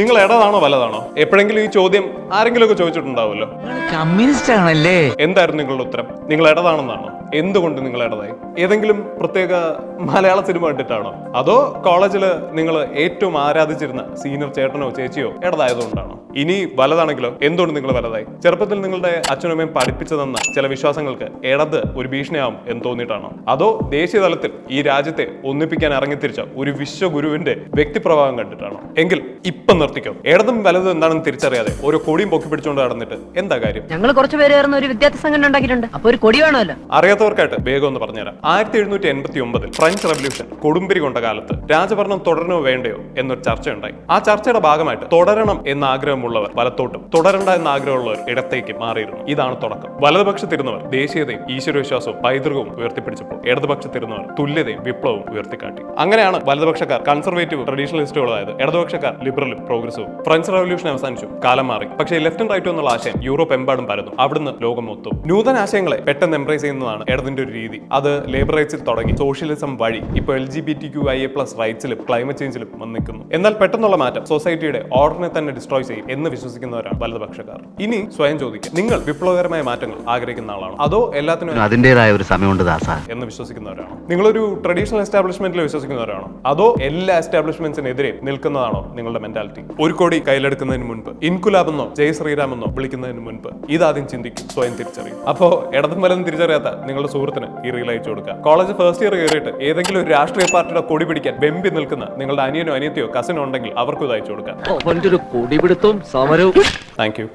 നിങ്ങൾ ഇടതാണോ വലതാണോ? എപ്പോഴെങ്കിലും ഈ ചോദ്യം ആരെങ്കിലും ഒക്കെ ചോദിച്ചിട്ടുണ്ടാവുമല്ലോ. കമ്മ്യൂണിസ്റ്റ് ആണല്ലേ എന്തായിരുന്നു നിങ്ങളുടെ ഉത്തരം? നിങ്ങൾ ഇടതാണെന്നാണോ? എന്തുകൊണ്ട് നിങ്ങൾ ഇടതായി? ഏതെങ്കിലും പ്രത്യേക മലയാള സിനിമ കണ്ടിട്ടാണോ? അതോ കോളേജിൽ നിങ്ങൾ ഏറ്റവും ആരാധിച്ചിരുന്ന സീനിയർ ചേട്ടനോ ചേച്ചിയോ ഇടതായതുകൊണ്ടാണോ? ഇനി വലതാണെങ്കിലോ? എന്തുകൊണ്ട് നിങ്ങൾ വലതായി? ചെറുപ്പത്തിൽ നിങ്ങളുടെ അച്ഛനും അമ്മയും പഠിപ്പിച്ചു തന്ന ചില വിശ്വാസങ്ങൾക്ക് ഇടത് ഒരു ഭീഷണിയാവും എന്ന് തോന്നിയിട്ടാണോ? അതോ ദേശീയ തലത്തിൽ ഈ രാജ്യത്തെ ഒന്നിപ്പിക്കാൻ ഇറങ്ങിത്തിരിച്ച ഒരു വിശ്വഗുരുവിന്റെ വ്യക്തിപ്രഭാവം കണ്ടിട്ടാണോ? എങ്കിൽ ഇപ്പം നിർത്തിക്കോ. ഇടതും വലതും എന്താണെന്ന് തിരിച്ചറിയാതെ ഓരോ കൊടിയും പൊക്കി പിടിച്ചുകൊണ്ട് നടന്നിട്ട് എന്താ കാര്യം? ഞങ്ങൾ കുറച്ച് പേര് ചേർന്ന് ഒരു വിദ്യാർത്ഥി സംഘടന ഉണ്ടാക്കിയിട്ടുണ്ട്. അപ്പൊ ഒരു കൊടി വേണമല്ലോ. അറിയാത്തവർക്കായിട്ട് വേഗം ഒന്ന് പറഞ്ഞുതരാം. ആയിരത്തി എഴുന്നൂറ്റി എൺപത്തി ഒമ്പതിൽ ഫ്രഞ്ച് റവല്യൂഷൻ കൊടുമ്പിരി കൊണ്ട കാലത്ത് രാജഭരണം തുടരണോ വേണ്ടയോ എന്നൊരു ചർച്ചയുണ്ടായി. ആ ചർച്ചയുടെ ഭാഗമായിട്ട് തുടരണം എന്ന ആഗ്രഹമുള്ളവർ വലത്തോട്ടും തുടരണ്ട എന്ന ആഗ്രഹമുള്ളവർ ഇടത്തേക്ക് മാറിയിരുന്നു. ഇതാണ് തുടക്കം. വലതുപക്ഷത്തിരുന്നവർ ദേശീയതയും ഈശ്വരവിശ്വാസവും പൈതൃകവും ഉയർത്തിപ്പിടിച്ചപ്പോൾ ഇടതുപക്ഷത്തിരുന്നവർ തുല്യതയും വിപ്ലവവും ഉയർത്തിക്കാട്ടി. അങ്ങനെയാണ് വലതുപക്ഷക്കാർ കൺസർവേറ്റീവ് ട്രഡീഷണലിസ്റ്റുകളായത് ഇടതുപക്ഷക്കാർ ലിബറലും പ്രോഗ്രസീവും ഫ്രഞ്ച് റവല്യൂഷൻ അവസാനിച്ചു. കാലം മാറി. പക്ഷേ ലെഫ്റ്റ് ആൻഡ് റൈറ്റ് എന്നുള്ള ആശയം യൂറോപ്പ് എമ്പാടും പരന്നു. അവിടുന്ന് ലോകം മൊത്തം നൂതന ആശയങ്ങളെ പെട്ടെന്ന് എംബ്രേസ് ചെയ്യുന്നതാണ് ഇടതിന്റെ ഒരു രീതി. അത് ലേബർ റൈറ്റ്സിൽ തുടങ്ങി. സോഷ്യലിസം വഴി ഇപ്പോൾ L G B T Q I A plus റൈറ്റ്സിലും climate ചേഞ്ചിലും വന്ന് നിൽക്കുന്നു. എന്നാൽ പെട്ടെന്നുള്ള മാറ്റം സൊസൈറ്റിയുടെ ഓർഡറിനെ തന്നെ ഡിസ്ട്രോയ് ചെയ്യും എന്ന് വിശ്വസിക്കുന്നവരാണ് വലതുപക്ഷക്കാർ. ഇനി സ്വയം ചോദിക്കുക നിങ്ങൾ വിപ്ലവകരമായ മാറ്റങ്ങൾ ആഗ്രഹിക്കുന്ന ആളാണോ? അതോ എല്ലാത്തിനും അതിന്റെതായ ഒരു സമയമുണ്ട് ദാസ. എന്ന് വിശ്വസിക്കുന്നവരാണോ? നിങ്ങളൊരു ട്രഡീഷണൽ എസ്റ്റാബ്ലിഷ്മെന്റിൽ വിശ്വസിക്കുന്നവരാണോ? അതോ എല്ലാ എസ്റ്റാബ്ലിഷ്മെന്റ്സിനെതിരെ നിൽക്കുന്നതാണോ നിങ്ങളുടെ മെന്റാലിറ്റി ഒരു കോടി കയ്യിലെടുക്കുന്നതിന് മുൻപ് ഇൻകുലാബ് എന്നോ ജയ് ശ്രീറാം എന്നോ വിളിക്കുന്നതിന് മുൻപ് ഇതാദ്യം ചിന്തിക്കും സ്വയം തിരിച്ചറിയും. അപ്പോ ഇടതും വലതും തിരിച്ചറിയാത്ത നിങ്ങളുടെ സുഹൃത്തിന് ഈ റീൽ അയച്ചു കൊടുക്കുക. കോളേജ് ഫസ്റ്റ് ഇയർ കയറിയിട്ട് ഏതെങ്കിലും ഒരു രാഷ്ട്രീയ പാർട്ടിയുടെ കൊടി പിടിക്കാൻ വെമ്പി നിൽക്കുന്ന നിങ്ങളുടെ അനിയനോ അനിയത്തിയോ കസിനോ ഉണ്ടെങ്കിൽ അവർക്കും ഇത് അയച്ചു കൊടുക്കാം താങ്ക് യു